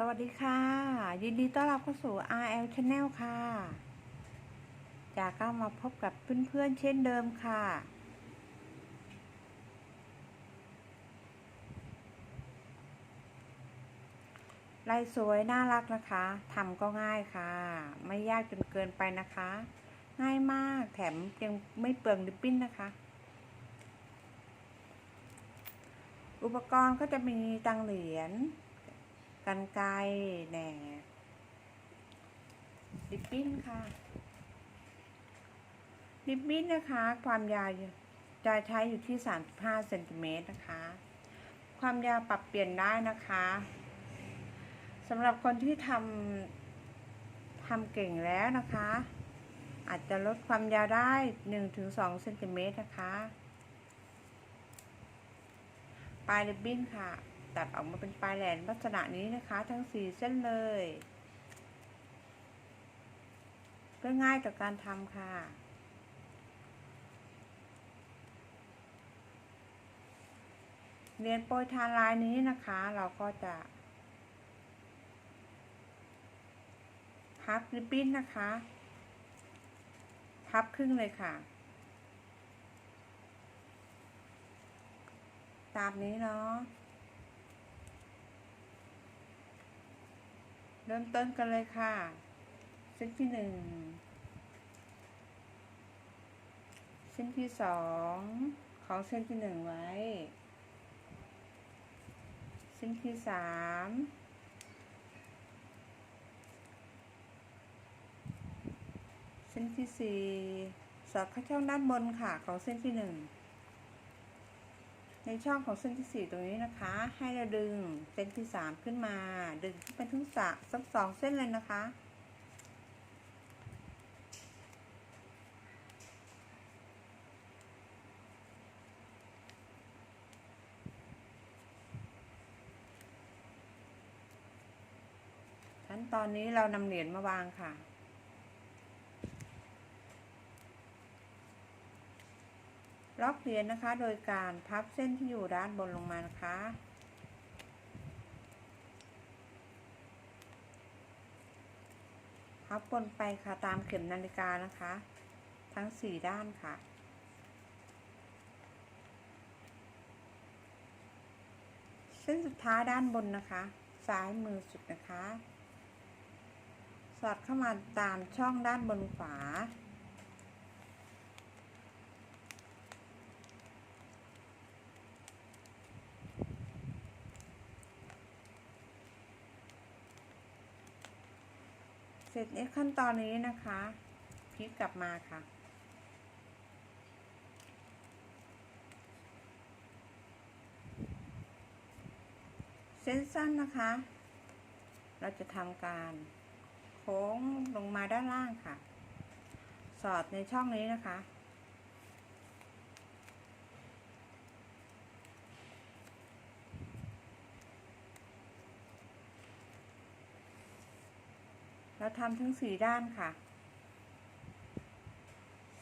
สวัสดีค่ะ ยินดีต้อนรับเข้าสู่ RL Channel ค่ะ จากก็มาพบกับเพื่อนๆเช่นเดิมค่ะ ลายสวยน่ารักนะคะทำก็ง่ายค่ะ ไม่ยากจนเกินไปนะคะ ง่ายมากแถมยังไม่เปลืองริบบิ้นนะคะ อุปกรณ์ก็จะมีตังเหรียญ กันไกรแหนบริบบิ้นค่ะริบบิ้นนะคะ ความยาวจะใช้อยู่ที่ 35เซนติเมตรนะคะ ความยาวปรับเปลี่ยนได้นะคะสำหรับคนที่ทำทำเก่งแล้วนะคะ อาจจะลดความยาวได้ 1-2เซนติเมตรนะคะ ปลายริบบิ้นค่ะ ตัดออกมาเป็นปลายแหลมลักษณะนี้นะคะ ทั้งสี่เส้นเลย เพื่อง่ายต่อการทำค่ะเรียนโปรยทานลายนี้นะคะ เราก็จะ พับริบบิ้นนะคะ พับครึ่งเลยค่ะ ตามนี้เนาะ เริ่มต้นกันเลยค่ะ เส้นที่หนึ่งเส้นที่สองของเส้นที่หนึ่งไว้ เส้นที่สามเส้นที่สี่สอดเข้าช่องด้านบนค่ะของเส้นที่หนึ่ง ในช่องของเส้นที่สี่ตรงนี้นะคะ ให้เราดึงเส้นที่สามขึ้นมา ดึงขึ้นไปทั้งสะสักสองเส้นเลยนะคะ ขั้นตอนนี้เรานำเหรียญมาวางค่ะ ล็อกเหรียญนะคะ โดยการพับเส้นที่อยู่ด้านบนลงมานะคะ พับบนไปค่ะตามเข็มนาฬิกานะคะ ทั้งสี่ด้านค่ะเส้นสุดท้ายด้านบนนะคะ ซ้ายมือสุดนะคะ สอดเข้ามาตามช่องด้านบนขวา ร็จในขั้นตอนนี้นะคะพลิกกลับมาค่ะ เส้นสั้นนะคะ เราจะทำการโค้งลงมาด้านล่างค่ะ สอดในช่องนี้นะคะ เราทำทั้งสี่ด้านค่ะ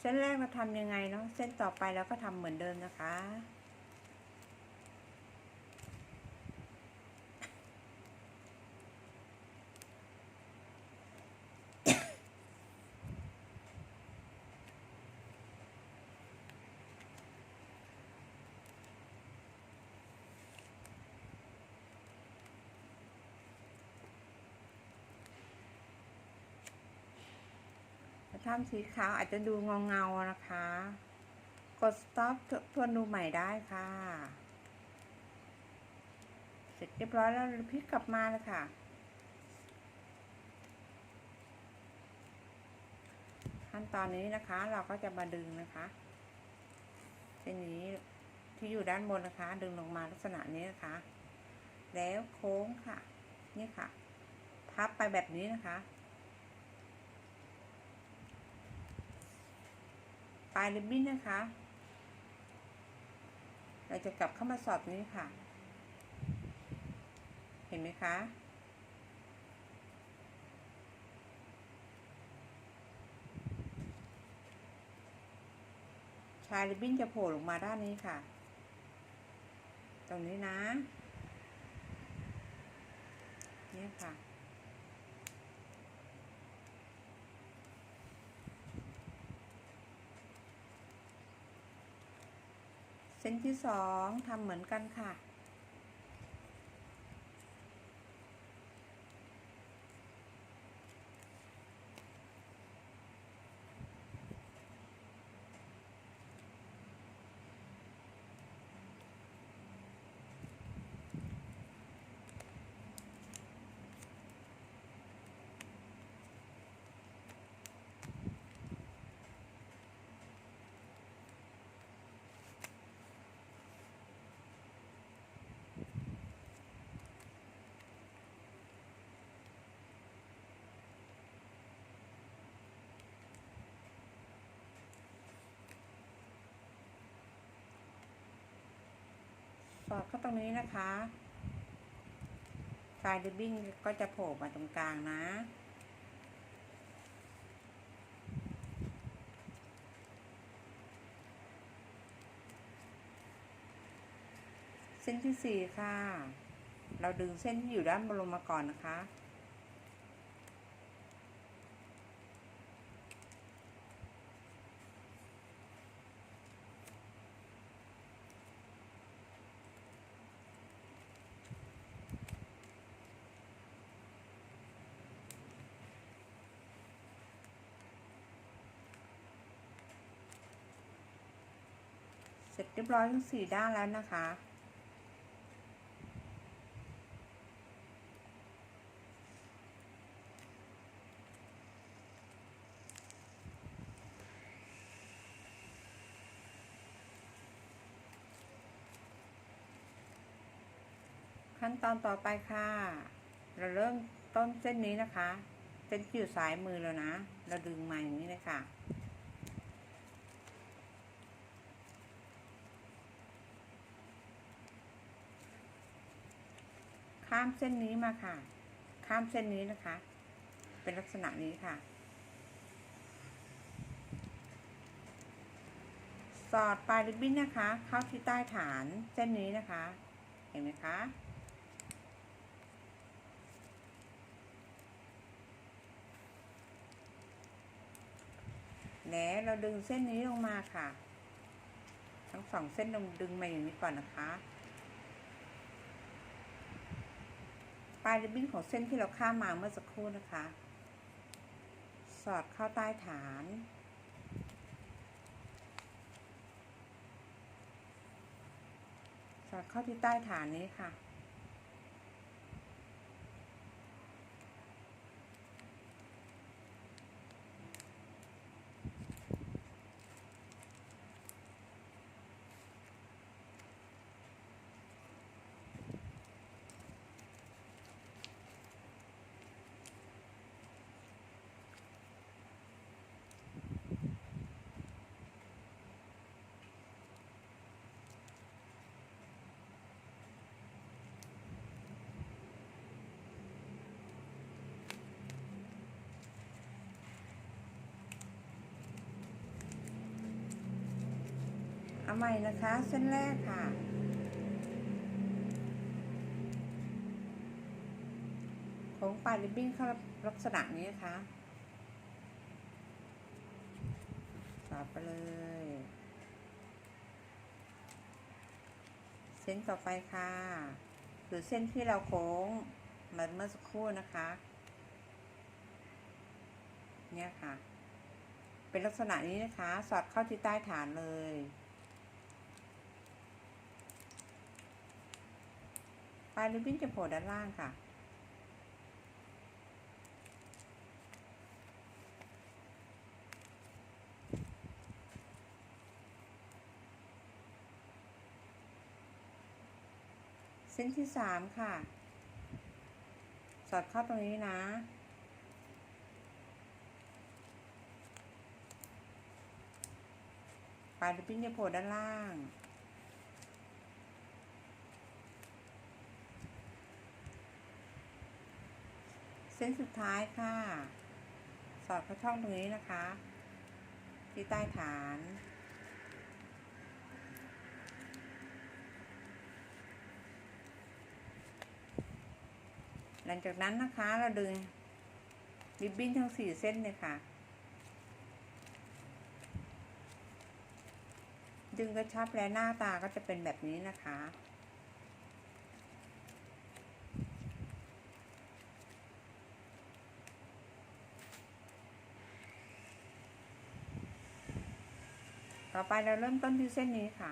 เส้นแรกเราทำยังไงเนาะเส้นต่อไปเราก็ทำเหมือนเดิมนะคะ ทำสีขาวอาจจะดูเงาเงานะคะ กด stop ทวนดูใหม่ได้ค่ะ เสร็จเรียบร้อยแล้วพลิกกลับมาเลยค่ะ ขั้นตอนนี้นะคะเราก็จะมาดึงนะคะเส้นนี้ที่อยู่ด้านบนนะคะ ดึงลงมาลักษณะนี้นะคะ แล้วโค้งค่ะ นี่ค่ะ พับไปแบบนี้นะคะ ปลายริบบิ้นนะคะ เราจะกลับเข้ามาสอดนี้ค่ะ เห็นไหมคะชายริบบิ้นจะโผล่ลงมาด้านนี้ค่ะ ตรงนี้นะทนี่ยค่ะ เส้นที่สองทำเหมือนกันค่ะ อดเข้าตรงนี้นะคะสายริบบิ้นก็จะโผล่มาตรงกลางนะ เส้นที่สี่ค่ะ เราดึงเส้นที่อยู่ด้านบนลงมาก่อนนะคะ ยบร้อยทั้งสี่ด้านแล้วนะคะ ขั้นตอนต่อไปค่ะ เราเริ่มต้นเส้นนี้นะคะ เส้นที่อยู่ซ้ายมือแล้วนะ เราดึงมาอย่างนี้เลยค่ะามเส้นนี้มาค่ะ ข้ามเส้นนี้นะคะ เป็นลักษณะนี้ค่ะ สอดปลายริบบิ้นนะคะ เข้าที่ใต้ฐานเส้นนี้นะคะ เห็นไหมคะแล้วเราดึงเส้นนี้ลงมาค่ะ ทั้งสองเส้นลงดึงมาอย่างนี้ก่อนนะคะ ปลายริบบิ้นของเส้นที่เราข้ามมาเมื่อสักครู่นะคะ สอดเข้าใต้ฐาน สอดเข้าที่ใต้ฐานนี้ค่ะ เอาใหม่นะคะเส้นแรกค่ะโค้งปลายริบบิ้นเขาลักษณะนี้นะคะต่อไปเลย เส้นต่อไปค่ะคือเส้นที่เราโค้งเหมือนเมื่อสักครู่นะคะ เนี่ยค่ะ เป็นลักษณะนี้นะคะ สอดเข้าที่ใต้ฐานเลย ปลายริบบิ้นจะโผล่ด้านล่างค่ะ เส้นที่สามค่ะ สอดเข้าตรงนี้นะปลายริบบิ้นจะโผล่ด้านล่าง ส้นสุดท้ายค่ะ สอดเข้าช่องตรงนี้นะคะ ที่ใต้ฐาน หลังจากนั้นนะคะเราดึงริบบิ้นทั้งสี่เส้นเลยค่ะ ดึงกระชับและหน้าตาก็จะเป็นแบบนี้นะคะ ต่อไปเราเริ่มต้นที่เส้นนี้ค่ะ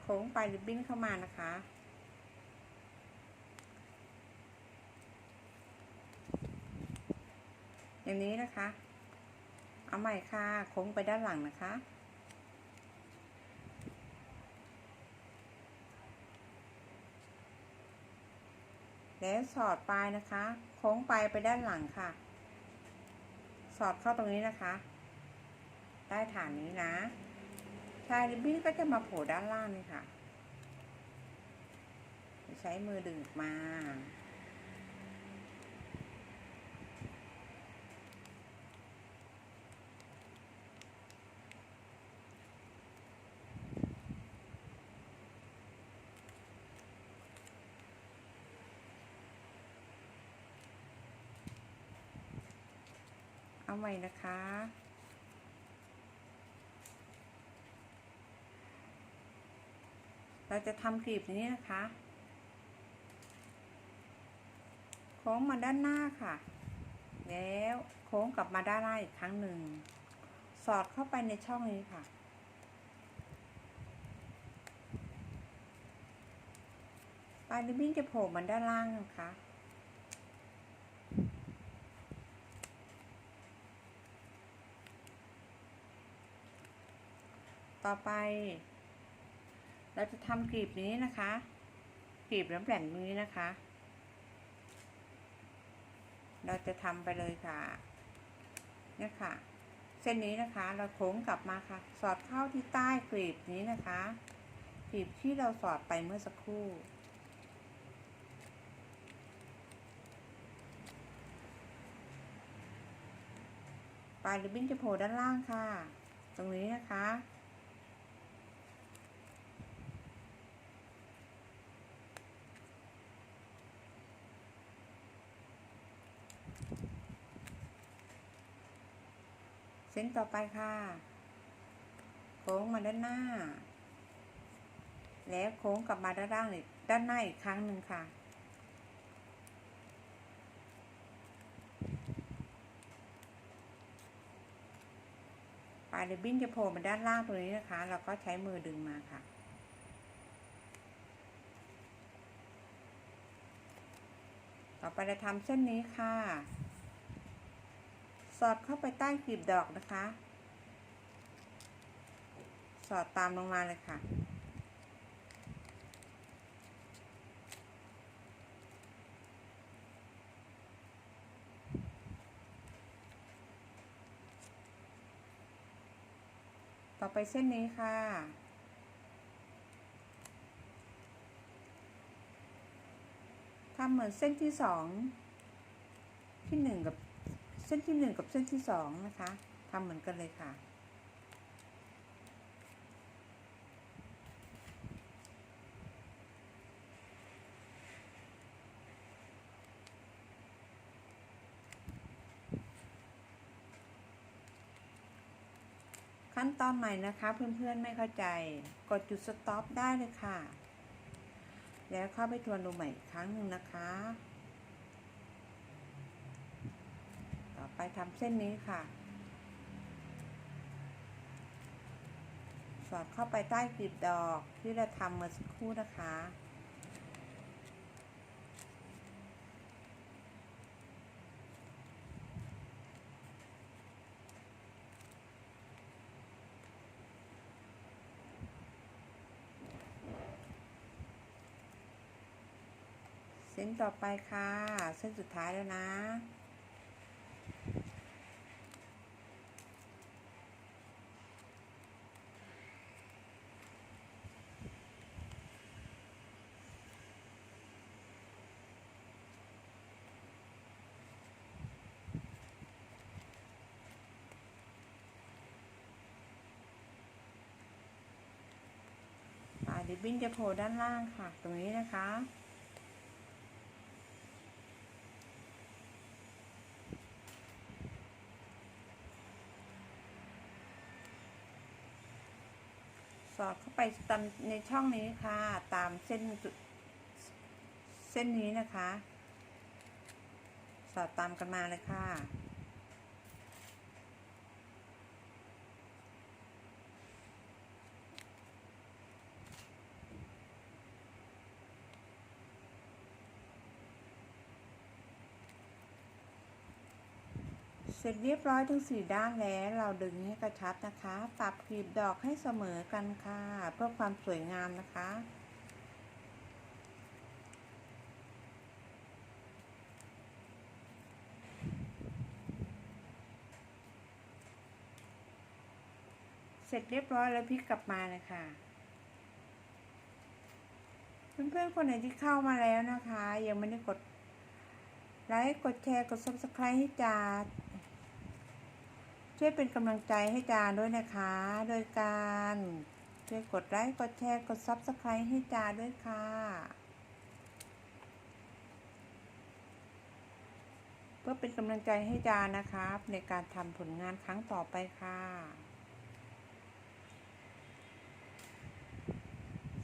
โค้งไปลายริบบิ้นเข้ามานะคะ อย่างนี้นะคะ เอาใหม่ค่ะ โค้งไปด้านหลังนะคะแล้วสอดปลายนะคะ โค้งไปไปด้านหลังค่ะ สอดเข้าตรงนี้นะคะ ใต้ฐานนี้นะชายริบบิ้นก็จะมาโผล่ด้านล่างนี่ค่ะ ใช้มือดึงมา เอาใหม่นะคะ เราจะทำกลีบนี้นะคะโค้งมาด้านหน้าค่ะ แล้วโค้งกลับมาด้านหน้าอีกครั้งหนึ่ง สอดเข้าไปในช่องนี้ค่ะ ปลายริบบิ้นจะโผล่มาด้านล่างนะคะ ต่อไป เราจะทำกลีบนี้นะคะกลีบแล้วแหลมนี้นะคะ เราจะทำไปเลยค่ะเนี่ยค่ะ เส้นนี้นะคะ เราโค้งกลับมาค่ะ สอดเข้าที่ใต้กลีบนี้นะคะกลีบที่เราสอดไปเมื่อสักครู่ปลายริบบิ้นจะโผล่ด้านล่างค่ะ ตรงนี้นะคะ นต่อไปค่ะโค้งมาด้านหน้า แล้วโค้งกลับมาด้านล่างอีกด้านหน้าอีกครั้งหนึ่งค่ะ ปลายริบบิ้นจะโผล่มาด้านล่างตรงนี้นะคะ เราก็ใช้มือดึงมาค่ะต่อไปเราทำเส้นนี้ค่ะ สอดเข้าไปใต้กลีบดอกนะคะ สอดตามลงมาเลยค่ะ ต่อไปเส้นนี้ค่ะทำเหมือนเส้นที่สองที่หนึ่งกับ ส้นที่หนึ่งกับเส้นที่สองนะคะทำเหมือนกันเลยค่ะ ขั้นตอนใหม่นะคะเพื่อนๆไม่เข้าใจ กดจุดสต็อปได้เลยค่ะ แล้วเข้าไปทวนดูใหม่อีกครั้งหนึ่งนะคะ ต่อ ไปทำเส้นนี้ค่ะ สอดเข้าไปใต้กลีบดอกที่เราทำเมื่อสักครู่นะคะเส้นต่อไปค่ะ เส้นสุดท้ายแล้วนะ ริบบิ้นจะโผล่ด้านล่างค่ะ ตรงนี้นะคะ สอดเข้าไปตามในช่องนี้ค่ะ ตามเส้นเส้นนี้นะคะ สอดตามกันมาเลยค่ะ เสร็จเรียบร้อยทั้งสี่ด้านแล้ว เราดึงให้กระชับนะคะ ปรับกลีบดอกให้เสมอกันค่ะ เพื่อความสวยงามนะคะ เสร็จเรียบร้อยแล้วพลิกกลับมาเลยค่ะเพื่อนๆคนไหนที่เข้ามาแล้วนะคะ ยังไม่ได้กดไลค์กดแชร์กด subscribe ให้จา ช่วยเป็นกำลังใจให้จาด้วยนะคะ โดยการช่วยกดไลค์กดแชร์กด subscribe ให้จาด้วยค่ะเพื่อเป็นกำลังใจให้จานะคะในการทำผลงานครั้งต่อไปค่ะ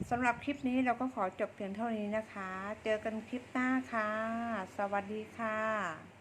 สำหรับคลิปนี้เราก็ขอจบเพียงเท่านี้นะคะ เจอกันคลิปหน้าค่ะ สวัสดีค่ะ